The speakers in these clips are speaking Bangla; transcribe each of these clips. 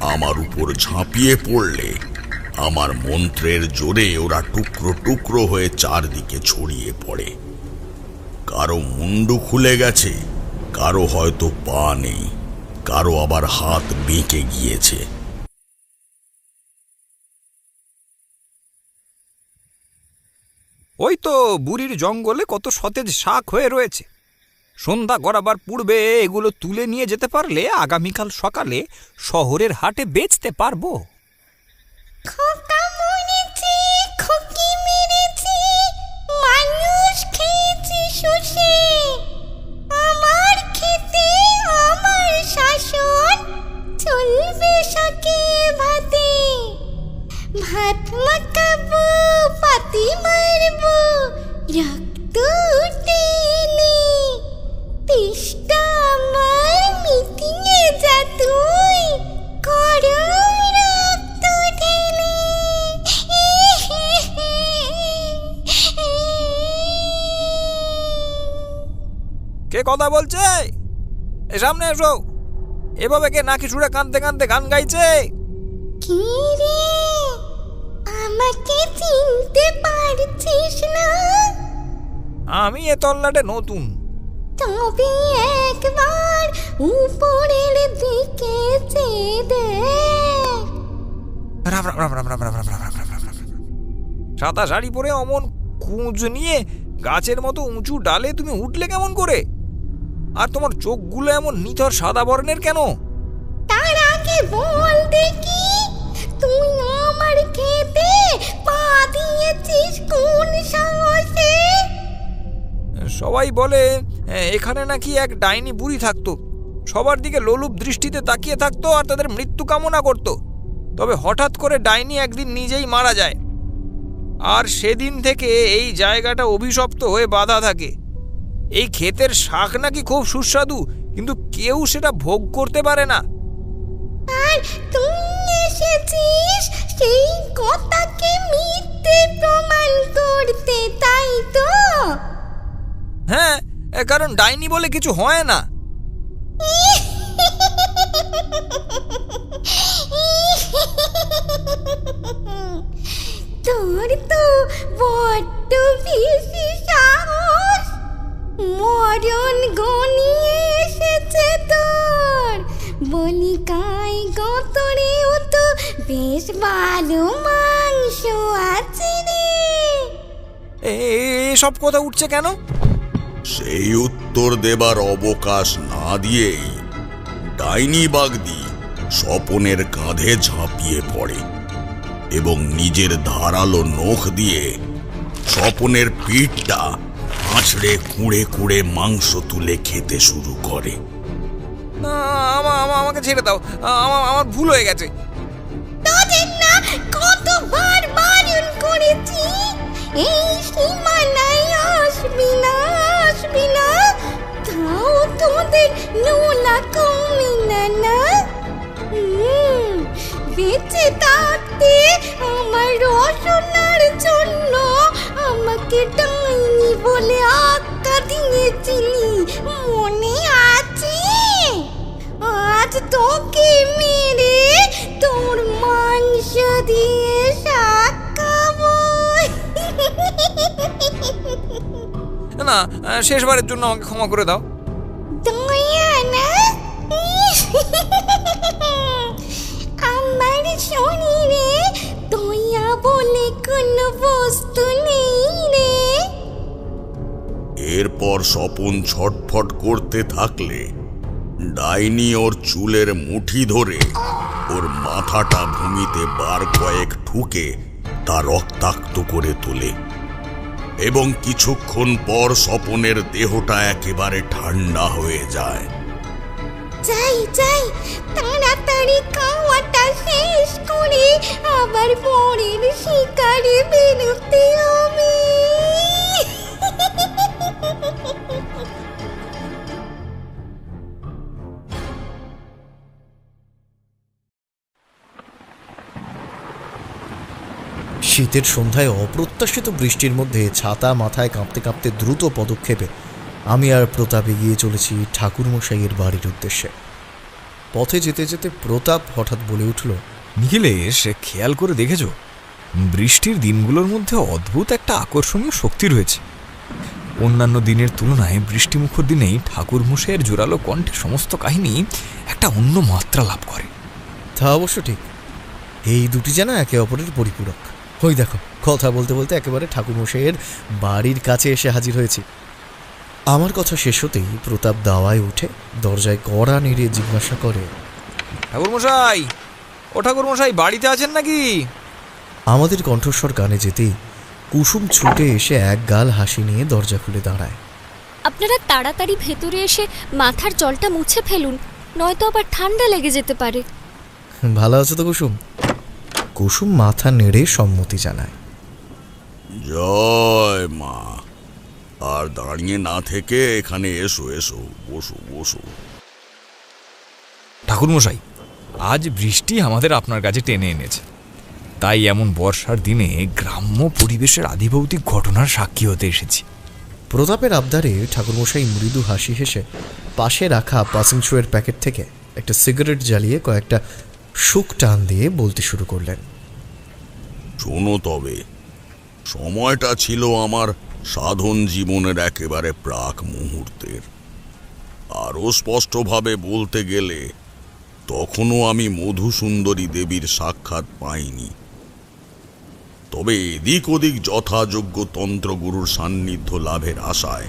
আমার উপর ঝাঁপিয়ে পড়লে আমার মন্ত্রের জোরে ওরা টুকরো টুকরো হয়ে চারদিকে ছড়িয়ে পড়ে। কারও মুন্ডু খুলে গেছে, কারও হয়তো পা নেই, কারও আবার হাত বেঁকে গিয়েছে। ওই তো বুড়ির জঙ্গলে কত সতেজ শাক হয়ে রয়েছে। সন্ধ্যা গড়াবার পূর্বে এগুলো তুলে নিয়ে যেতে পারলে আগামীকাল সকালে শহরের হাটে বেচতে পারব। আমার খেতে সামনে এসো এভাবে কে নাকি সুরে কাঁদতে কানতে গান গাইছে কি রে আমাকে চিনতে পারছিস না আমি এ তল্লাটে নতুন তবে একবার উপরের দিকে চেয়ে দেখ রাম রাম রাম রাম রাম রাম রাম রাম রাম রাম রাম রাম। সাদা শাড়ি পরে অমন কুঁজ নিয়ে গাছের মতো উঁচু ডালে তুমি উঠলে কেমন করে আর তোমার চোখগুলো এমন নিথর সাদা বর্ণের কেন? তার আগে বল দেখি তুই আমার খেতে পা দিয়েছিস কোন সাহসে? সবাই বলে এখানে নাকি এক ডাইনি বুড়ি থাকতো। সবার দিকে লোলুপ দৃষ্টিতে তাকিয়ে থাকতো আর তাদের মৃত্যু কামনা করত। তবে হঠাৎ করে ডাইনি একদিন নিজেই মারা যায়। আর সেদিন থেকে এই জায়গাটা অভিশপ্ত হয়ে বাধা থাকে। এই ক্ষেতের শাক নাকি খুব সুস্বাদু কিন্তু কেউ সেটা ভোগ করতে পারে না। আর তুই এসেছিস সেই কথাকে মিথ্যে প্রমাণ করতে তাই তো? হ্যাঁ কারণ ডাইনি বলে কিছু হয় না। তোর তো বড্ড বেশি সাহস। মরণ গনিয়ে এসেছে তোর। বলি কাই গতরেও তো বেশ ভালো মাংস আছে রে। এ, এসব কথা উঠছে কেন? সেই উত্তর দেবার অবকাশ না দিয়েই ডাইনি বাগদি স্বপনের কাঁধে ঝাঁপিয়ে পড়ে এবং নিজের ধারালো নখ দিয়ে স্বপনের পিঠটা আঁচড়ে কুঁড়ে কুঁড়ে মাংস তুলে খেতে শুরু করে। আমাকে ছেড়ে দাও। আমার আমার ভুল হয়ে গেছে। তোদের না কতবার বারণ করেছি? এই সীমানায় আসবি না আসবি না। তাও তোদের নোলা কমে না না? হুম, বেঁচে থাকতে আমার রসনার জন্য আমাকে ডাইনি বলে আক্কা দিয়েছিলি। মনে আছে? আজ তোকে মেরে তোর মাংস দিয়ে শাক খাব না শেষবারের জন্য আমাকে ক্ষমা করে দাও। দয়া না। আমার শরীরে দয়া বলে কোনো বস্তু নেই। এরপর স্বপন ছটফট করতে থাকলে, ডাইনি ওর চুলের মুঠি ধরে ওর মাথাটা ভূমিতে বার কয়েক ঠুকে তা রক্তাক্ত করে তোলে এবং কিছুক্ষণ পর স্বপনের দেহটা একেবারে ঠান্ডা হয়ে যায়। যাই শিকারে শীতের সন্ধ্যায় অপ্রত্যাশিত বৃষ্টির মধ্যে ছাতা মাথায় কাঁপতে কাঁপতে দ্রুত পদক্ষেপে আমি আর প্রতাপ এগিয়ে চলেছি ঠাকুরমশাইয়ের বাড়ির উদ্দেশ্যে। পথে যেতে যেতে প্রতাপ হঠাৎ বলে উঠল নিখিলেশ খেয়াল করে দেখেছ? বৃষ্টির দিনগুলোর মধ্যে অদ্ভুত একটা আকর্ষণীয় শক্তি রয়েছে। অন্যান্য দিনের তুলনায় বৃষ্টিমুখর দিনেই ঠাকুর মশাইয়ের জোরালো কণ্ঠে সমস্ত কাহিনী একটা অন্য মাত্রা লাভ করে। তা অবশ্য ঠিক। এই দুটি যেন একে অপরের পরিপূরক। ওই দেখো কথা বলতে বলতে একেবারে ঠাকুরমশাইয়ের বাড়ির কাছে এসে হাজির হয়েছি। আমার কথা শেষ হতেই প্রতাপ দাওয়ায় উঠে দরজায় কড়া নেড়ে জিজ্ঞাসা করে ঠাকুরমশাই ও ঠাকুরমশাই বাড়িতে আছেন নাকি? আমাদের কণ্ঠস্বর গানে যেতেই কুসুম ছুটে এসে এক গাল হাসি নিয়ে দরজা খুলে দাঁড়ায়। আপনারা তাড়াতাড়ি ভেতরে এসে মাথার জলটা মুছে ফেলুন নয়তো আবার ঠান্ডা লেগে যেতে পারে। ভালো আছো তো কুসুম? কুসুম মাথা নেড়ে সম্মতি জানায়। জয় মা। আর দাঁড়িয়ে না থেকে এখানে এসো এসো বসো বসো। ঠাকুরমশাই আজ বৃষ্টি আমাদের আপনার কাছে টেনে এনেছে। তাই এমন বর্ষার দিনে গ্রাম্য পরিবেশের আধিভৌতিক ঘটনার সাক্ষী হতে এসেছি। প্রতাপের আবদারে ঠাকুরমশাই মৃদু হাসি হেসে পাশে রাখা পাসিং শোয়ের প্যাকেট থেকে একটা সিগারেট জ্বালিয়ে কয়েকটা শুক টান দিয়ে বলতে শুরু করলেন। শোনো তবে, সময়টা ছিল আমার সাধন জীবনের একেবারে প্রাক মুহূর্তের। আরও স্পষ্টভাবে বলতে গেলে, তখনও আমি মধুসুন্দরী দেবীর সাক্ষাৎ পাইনি। তবে এদিক ওদিক যথাযোগ্য তন্ত্রগুরুর সান্নিধ্য লাভের আশায়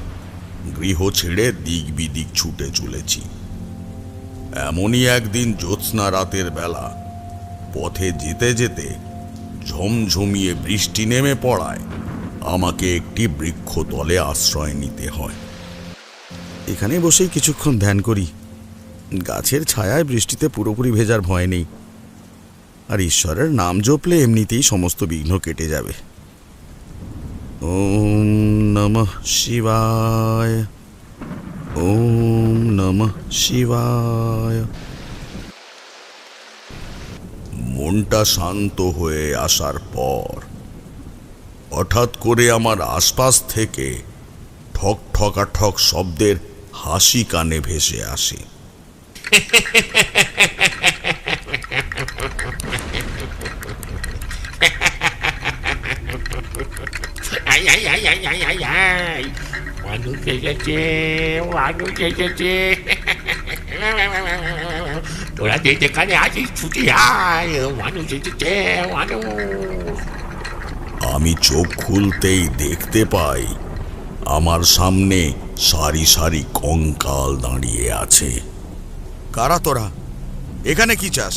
গৃহ ছেড়ে দিক বিদিক ছুটে চলেছি। এমনই একদিন জ্যোৎস্না রাতের বেলা। পথে যেতে যেতে ঝমঝমিয়ে বৃষ্টি নেমে পড়ায়। আমাকে একটি বৃক্ষতলে আশ্রয় নিতে হয়। এখানে বসেই কিছুক্ষণ ধ্যান করি। গাছের ছায়ায় বৃষ্টিতে পুরোপুরি ভেজার ভয় নেই। আর ঈশ্বরের নাম জপলে এমনিতেই সমস্ত বিঘ্ন কেটে যাবে। ওম নমঃ শিবায়। ওম নমঃ শিবায়। মনটা শান্ত হয়ে আসার পর, হঠাৎ করে আমার আশপাশ থেকে ঠক ঠকাঠক শব্দের হাসি কানে ভেসে আসে। আই আই আই আই আই আই আই। মানুষ এসেছে মানুষ এসেছে তোরা যে যেখানে আছিস ছুটি আয় মানুষ এসেছে মানুষ আমি চোখ খুলতেই দেখতে পাই আমার সামনে সারি সারি কঙ্কাল দাঁড়িয়ে আছে। কারা তোরা? এখানে কি চাস?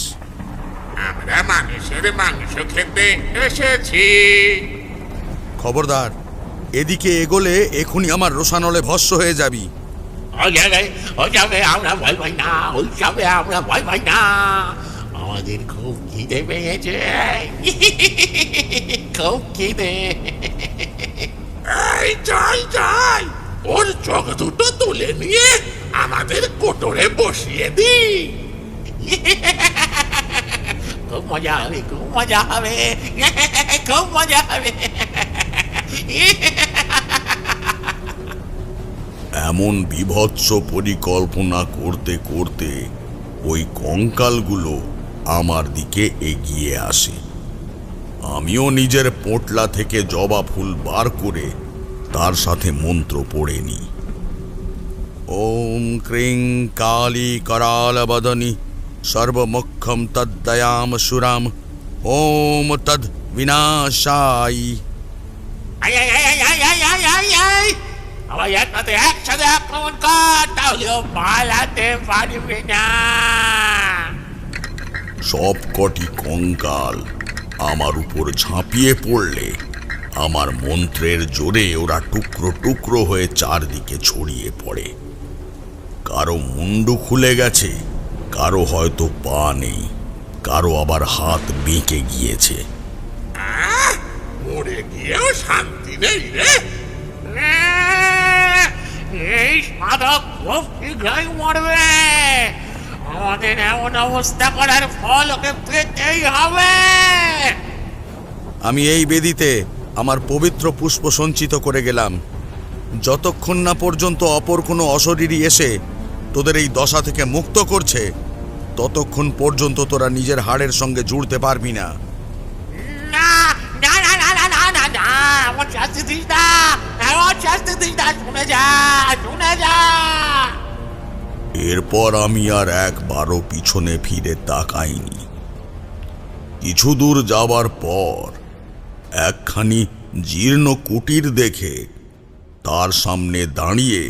আমরা মানুষের মাংস খেতে এসেছি। খবরদার এদিকে এগোলে এখনই আমার রোশানলে ভস্য হয়ে যাবি, আমরা ভয় পাই না, ওই যাবে, আমরা ভয় পাই না। আমাদের খুব খিদে পেয়েছে। খুব খিদে। এই যাই যাই, ওর চোখ দুটো তুলে নিয়ে আমাদের কোটরে বসিয়ে দি। খুব মজা হবে, খুব মজা হবে। খুব মজা হবে। এমন বিভৎস পরিকল্পনা করতে করতে ওই কঙ্কালগুলো আমার দিকে এগিয়ে আসে আমিও নিজের পোটলা থেকে জবা ফুল বার করে তার সাথে মন্ত্র পড়ে নি ওম ক্রিং কালী করাল বদনি সর্বমক্ষম তদ্দয়াম সুরাম ওম তদ বিনাশাই সবাই একসাথে একসাথে আক্রমণ কর তাহলেও পালাতে পারবে না সব কটি কঙ্কাল আমার উপর ঝাঁপিয়ে পড়লে আমার মন্ত্রের জোরে ওরা টুকরো টুকরো হয়ে চারদিকে ছড়িয়ে পড়ে। কারও মুন্ডু খুলে গেছে কারও হয়তো পা নেই কারও আবার হাত বেঁকে গিয়েছে। মরে গিয়েও শান্তি নেই রে। এই মরবে। আমাদের এমন অবস্থা করার ফল ওকে পেতেই হবে। আমি এই বেদিতে আমার পবিত্র পুষ্প সঞ্চিত করে গেলাম। যতক্ষণ না পর্যন্ত অপর কোনো অশরীরী এসে তোদের এই দশা থেকে মুক্ত করছে, ততক্ষণ পর্যন্ত তোরা নিজের হাড়ের সঙ্গে জুড়তে পারবি না না না না না না না না আমার শাস্তি দিস না আমার শাস্তি দিস না শুনে যা শুনে যা। এরপর আমি আর একবারও পিছনে ফিরে তাকাইনি। কিছু দূর যাবার পর একখানি জীর্ণ কুটির দেখে তার সামনে দাঁড়িয়ে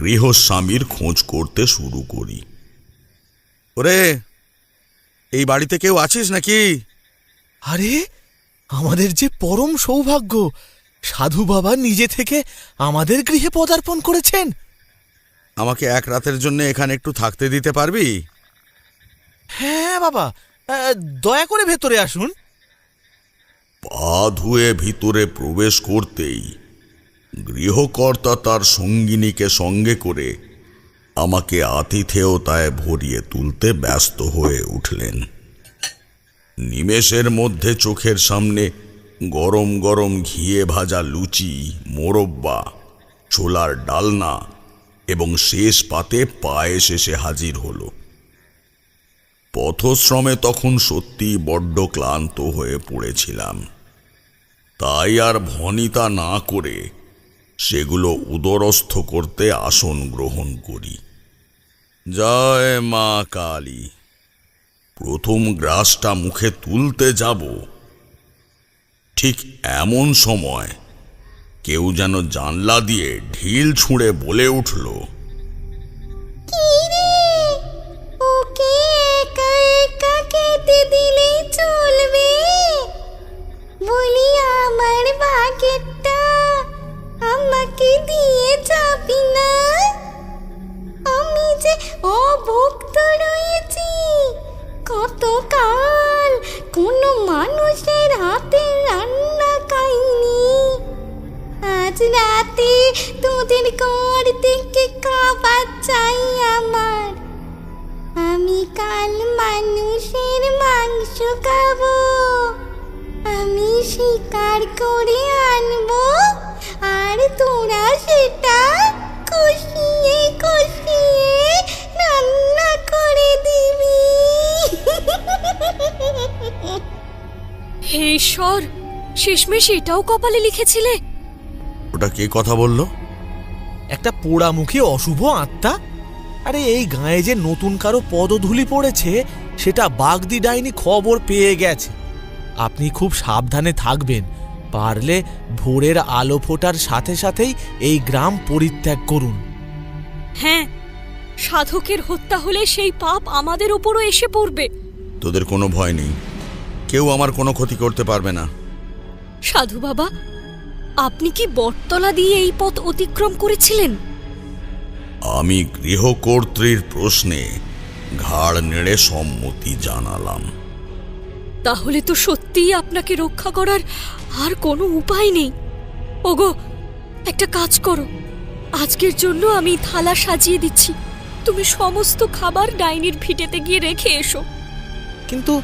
গৃহস্বামীর খোঁজ করতে শুরু করি। ওরে এই বাড়িতে কেউ আছিস নাকি? আরে আমাদের যে পরম সৌভাগ্য সাধু বাবা নিজে থেকে আমাদের গৃহে পদার্পণ করেছেন। আমাকে এক রাতের জন্য এখানে একটু থাকতে দিতে পারবি? হ্যাঁ বাবা। দয়া করে ভেতরে আসুন। পা ধুয়ে ভিতরে প্রবেশ করতেই গৃহকর্তা তার সঙ্গিনীকে সঙ্গে করে আমাকে আতিথেয়তায় ভরিয়ে তুলতে ব্যস্ত হয়ে উঠলেন। নিমেষের মধ্যে চোখের সামনে গরম গরম ঘিয়ে ভাজা লুচি, মোরব্বা, ছোলার ডালনা এবং শেষ পাতে পায়ে শেষে হাজির হলো। পথশ্রমে তখন সত্যি বড্ড ক্লান্ত হয়ে পড়েছিলাম। তাই আর ভনিতা না করে সেগুলো উদরস্থ করতে আসন গ্রহণ করি। জয় মা কালী। প্রথম গ্রাসটা মুখে তুলতে যাব। ঠিক এমন সময় কেউ যেন জানলা দিয়ে ঢিল ছুঁড়ে বলে উঠল আমাকে দিয়ে যাবি না? চাই আমার। আমি কাল মানুষের মাংস খাব। আমি শিকার করে আনব। আর তোরা সেটা কষিয়ে কষিয়ে রান্না করে দিবি। হে ঈশ্বর শেষমেশ এটাও কপালে লিখেছিলে? ওটা কে কথা বলল? একটা পোড়ামুখী অশুভ আত্মা? আরে এই গায়ে যে নতুন কারও পদধূলি পড়েছে সেটা বাগদি ডাইনি খবর পেয়ে গেছে। আপনি খুব সাবধানে থাকবেন পারলে ভোরের আলো ফোটার সাথে সাথেই এই গ্রাম পরিত্যাগ করুন। হ্যাঁ সাধকের হত্যা হলে সেই পাপ আমাদের ওপরও এসে পড়বে। তোদের কোনো ভয় নেই। কেউ আমার কোনো ক্ষতি করতে পারবে না। সাধু বাবা আপনি কি বটতলা দিয়ে এই পথ অতিক্রম করেছিলেন? আমি গৃহকর্ত্রীর প্রশ্নে ঘাড় নেড়ে সম্মতি জানালাম। তাহলে তো সত্যিই আপনাকে রক্ষা করার আর কোনো উপায় নেই। ওগো একটা কাজ করো। আজকের জন্য আমি থালা সাজিয়ে দিচ্ছি। তুমি সমস্ত খাবার ডাইনির ভিটেতে গিয়ে রেখে এসো। কিন্তু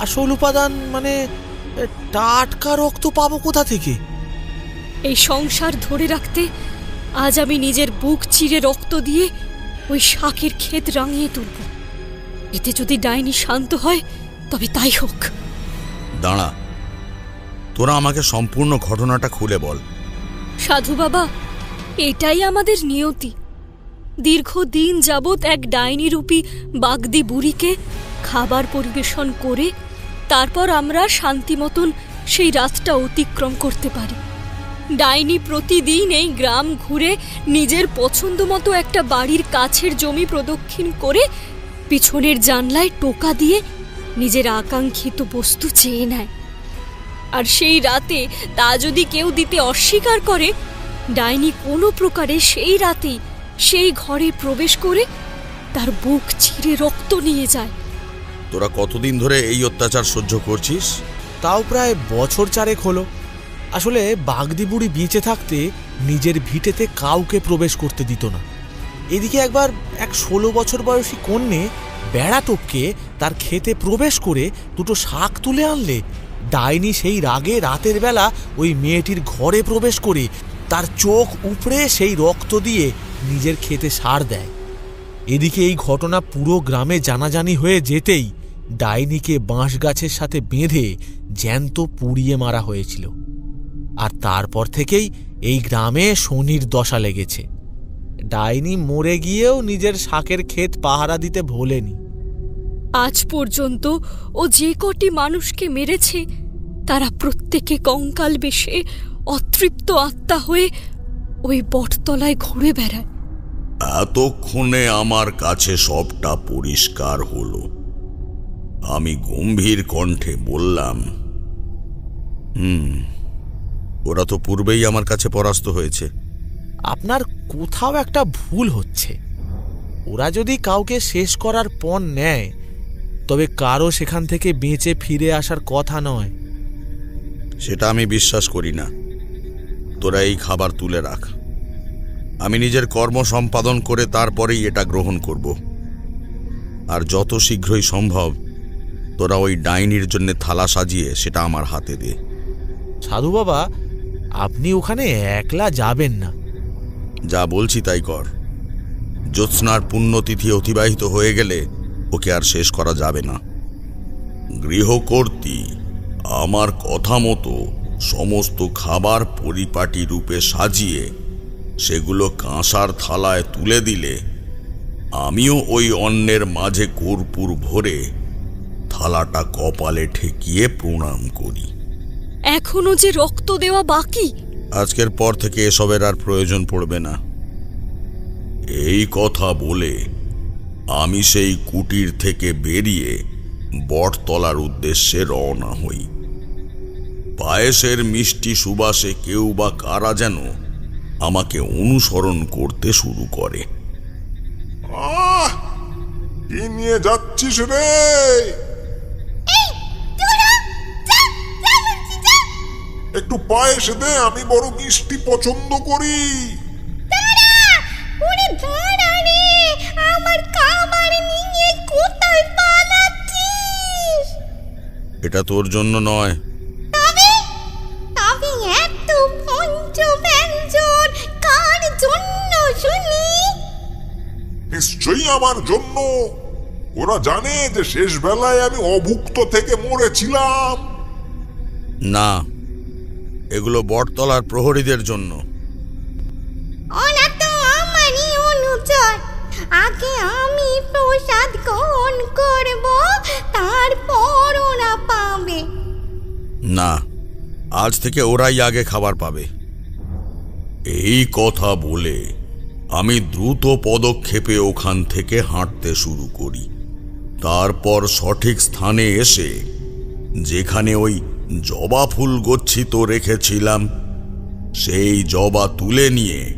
আসল উপাদান মানে টাটকা রক্ত পাবো কোথা থেকে? এই সংসার ধরে রাখতে আজ আমি নিজের বুক চিরে রক্ত দিয়ে ওই শাকের ক্ষেত রাঙিয়ে তুলব। এতে যদি ডাইনি শান্ত হয় তবে তাই হোক। দাঁড়া তোরা আমাকে সম্পূর্ণ ঘটনাটা খুলে বল। সাধু বাবা এটাই আমাদের নিয়তি। দীর্ঘদিন যাবৎ এক ডাইনিরূপী বাগদি বুড়িকে খাবার পরিবেশন করে তারপর আমরা শান্তি মতন সেই রাতটা অতিক্রম করতে পারি। ডাইনি প্রতিদিন এই গ্রাম ঘুরে নিজের পছন্দ মতো একটা বাড়ির কাছের জমি প্রদক্ষিণ করে পিছনের জানলায় টোকা দিয়ে নিজের আকাঙ্ক্ষিত বস্তু চেয়ে নেয়। আর সেই রাতে তা যদি কেউ দিতে অস্বীকার করে ডাইনি কোনো প্রকারে সেই রাতেই সেই ঘরে প্রবেশ করে তার বুক চিরে রক্ত নিয়ে যায়। তোরা কতদিন ধরে এই অত্যাচার সহ্য করছিস? তাও প্রায় বছর চারেক হলো। আসলে বাগদি বুড়ি বেঁচে থাকতে নিজের ভিটেতে কাউকে প্রবেশ করতে দিত না। এদিকে একবার এক ষোলো বছর বয়সী কন্যে বেড়া টপকে তার খেতে প্রবেশ করে দুটো শাক তুলে আনলে। ডাইনি সেই রাগে রাতের বেলা ওই মেয়েটির ঘরে প্রবেশ করে তার চোখ উপড়ে সেই রক্ত দিয়ে নিজের খেতে সার দেয়। এদিকে এই ঘটনা পুরো গ্রামে জানাজানি হয়ে যেতেই ডাইনিকে বাঁশ গাছের সাথে বেঁধে জ্যান্ত পুড়িয়ে মারা হয়েছিল। আর তারপর থেকেই এই গ্রামে শনির দশা লেগেছে। ডাইনি মরে গিয়েও নিজের শাকের ক্ষেত পাহারা দিতে ভোলেনি। আজ পর্যন্ত ও যে কটি মানুষকে মেরেছে তারা প্রত্যেকে কঙ্কাল বেশে অতৃপ্ত আত্মা হয়ে ওই বটতলায় ঘুরে বেড়ায়। এতক্ষণে আমার কাছে সবটা পরিষ্কার হলো। আমি গম্ভীর কণ্ঠে বললাম হুম ওরা তো পূর্বেই আমার কাছে পরাস্ত হয়েছে। আপনার কোথাও একটা ভুল হচ্ছে। ওরা যদি কাউকে শেষ করার পণ নেয় তবে কারও সেখান থেকে বেঁচে ফিরে আসার কথা নয়। সেটা আমি বিশ্বাস করি না। তোরা এই খাবার তুলে রাখ। আমি নিজের কর্ম সম্পাদন করে তারপরেই এটা গ্রহণ করব। আর যত শীঘ্রই সম্ভব তোরা ওই ডাইনির জন্য থালা সাজিয়ে সেটা আমার হাতে দে। সাধু বাবা আপনি ওখানে একলা যাবেন না। যা বলছি তাই কর। জ্যোৎস্নার পুণ্যতিথি অতিবাহিত হয়ে গেলে ওকে আর শেষ করা যাবে না। গৃহকর্ত্রী আমার কথা মতো সমস্ত খাবার পরিপাটি রূপে সাজিয়ে সেগুলো কাঁসার থালায় তুলে দিলে আমিও ওই অন্নের মাঝে কর্পূর ভরে থালাটা কপালে ঠেকিয়ে প্রণাম করি। এখনও যে রক্ত দেওয়া বাকি? আজকের পর থেকে এসবের আর প্রয়োজন পড়বে না। এই কথা বলে আমি সেই কুটির থেকে বেরিয়ে বটতলার উদ্দেশ্যে রওনা হই। পায়েসের মিষ্টি সুবাসে কেউ বা কারা যেন আমাকে অনুসরণ করতে শুরু করে। আহ! কি নিয়ে যাচ্ছিস রে? একটু পায়েস দে আমি বড় মিষ্টি পছন্দ করি। এটা তোর জন্য নয়। তবে তবে এত পঞ্চ ব্যঞ্জন কার জন্য শুনি? নিশ্চয়ই আমার জন্য। ওরা জানে যে শেষ বেলায় আমি অভুক্ত থেকে মরেছিলাম। না এগুলো বটতলার প্রহরীদের জন্য। ওরা তো আমারই অনুচর আগে আমি প্রসাদ গ্রহণ করব তারপর ওরা পাবে। না আজ থেকে ওরাই আগে খাবার পাবে। এই কথা বলে আমি দ্রুত পদক্ষেপে ওখান থেকে হাঁটতে শুরু করি। তারপর সঠিক স্থানে এসে যেখানে ওই জবা ফুল গচ্ছিত রেখেছিলাম। সেই জবা তুলে নিয়ে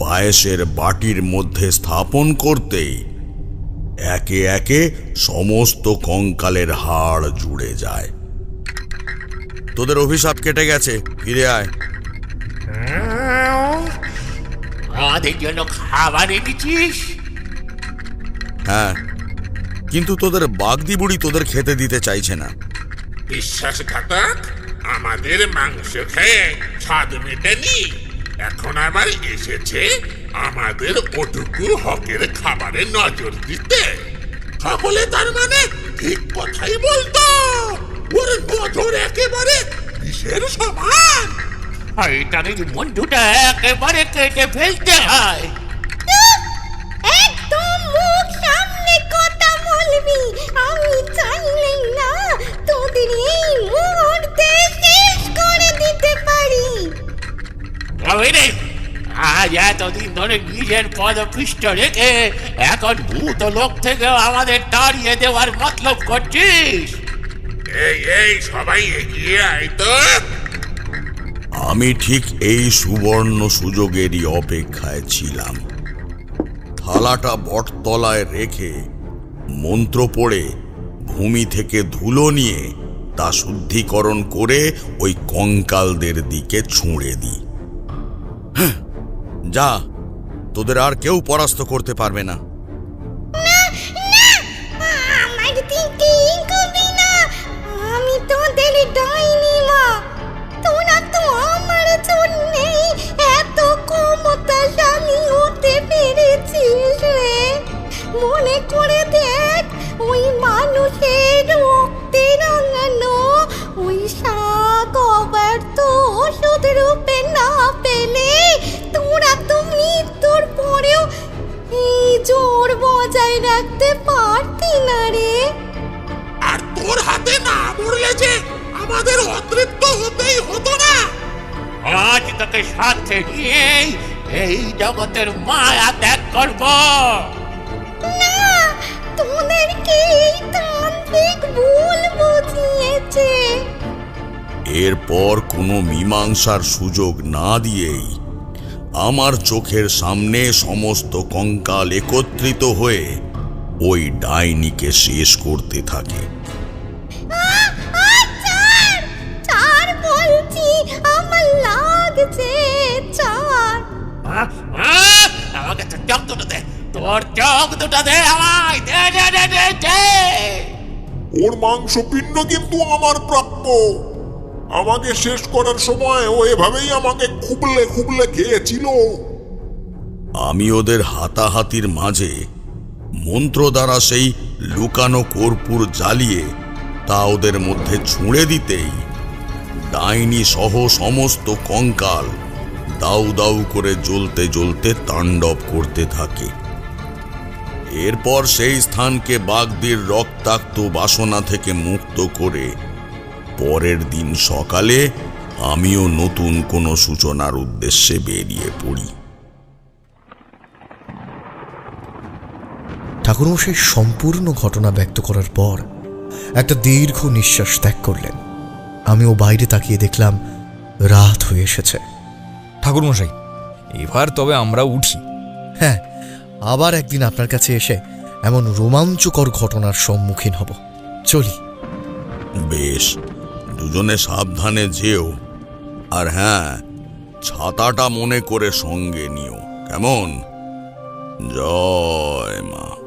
পায়েসের বাটির মধ্যে স্থাপন করতেই একে একে সমস্ত কঙ্কালের হাড় জুড়ে যায়। তোদের অভিশাপ কেটে গেছে ফিরে আয়। আমাদের জন্য খাবার এনেছিস? হ্যাঁ কিন্তু তোদের বাগদি বুড়ি তোদের খেতে দিতে চাইছে না। বিশ্বাসঘাতক? আমাদের মাংস খেয়ে স্বাদ মেটেনি। এখন আবার এসেছে আমাদের ওটুকু হকের খাবারে নজর দিতে। সকলে তার মানে ঠিক কথাই বলতো। ওর নজর একেবারে বিষের সমান। আর এই বন্ধুটা একেবারে কেটে ফেলতে হয়। নিজের পদপৃষ্ঠ রেখে এখন ভূত লোক থেকে আমাদের তাড়িয়ে দেওয়ার মতলব করছিস? এই এই সবাই এগিয়ে আয় তো। আমি ঠিক এই সুবর্ণ সুযোগেরই অপেক্ষায় ছিলাম। থালাটা বটতলায় রেখে মন্ত্র পড়ে ভূমি থেকে ধুলো নিয়ে তা শুদ্ধিকরণ করে ওই কঙ্কালদের দিকে ছুঁড়ে দিই। হ্যাঁ, যা। তোদের আর কেউ পরাস্ত করতে পারবে না। হতেই হতো না। আজ তোকে সাথে নিয়েই এই জগতের মায়া ত্যাগ করব। না তোদেরকে এই তান্ত্রিক ভুল বুঝিয়েছে? এরপর কোনো মীমাংসার সুযোগ না দিয়েই আমার চোখের সামনে সমস্ত কঙ্কাল একত্রিত হয়ে ওই ডাইনিকে শেষ করতে থাকে। তোর চোখ দুটো দে আমায় দে দে দে দে দে। ওর মাংসপিণ্ড কিন্তু আমার প্রাপ্য। আমাকে শেষ করার সময় ও এভাবেই আমাকে খুবলে খুবলে খেয়েছিল। আমি ওদের হাতাহাতির মাঝে মন্ত্র দ্বারা সেই লুকানো কর্পূর জ্বালিয়ে তা ওদের মধ্যে ছুঁড়ে দিতেই ডাইনি সহ সমস্ত কঙ্কাল দাউ দাউ করে জ্বলতে জ্বলতে তাণ্ডব করতে থাকে। এরপর সেই স্থানকে বাগদির রক্তাক্ত বাসনা থেকে মুক্ত করে পরের দিন সকালে আমিও নতুন কোনো সূচনার উদ্দেশ্যে বেরিয়ে পড়ি। ঠাকুরমশাই সম্পূর্ণ ঘটনা ব্যক্ত করার পর একটা দীর্ঘ নিঃশ্বাস ত্যাগ করলেন। আমিও বাইরে তাকিয়ে দেখলাম রাত হয়ে এসেছে। ঠাকুরমশাই এবার তবে আমরা উঠি। হ্যাঁ আবার একদিন আপনার কাছে এসে এমন রোমাঞ্চকর ঘটনার সম্মুখীন হব। চলি। বেশ, দুজনে সাবধানে যেও। আর হ্যাঁ ছাতাটা মনে করে সঙ্গে নিও। কেমন? জয় মা।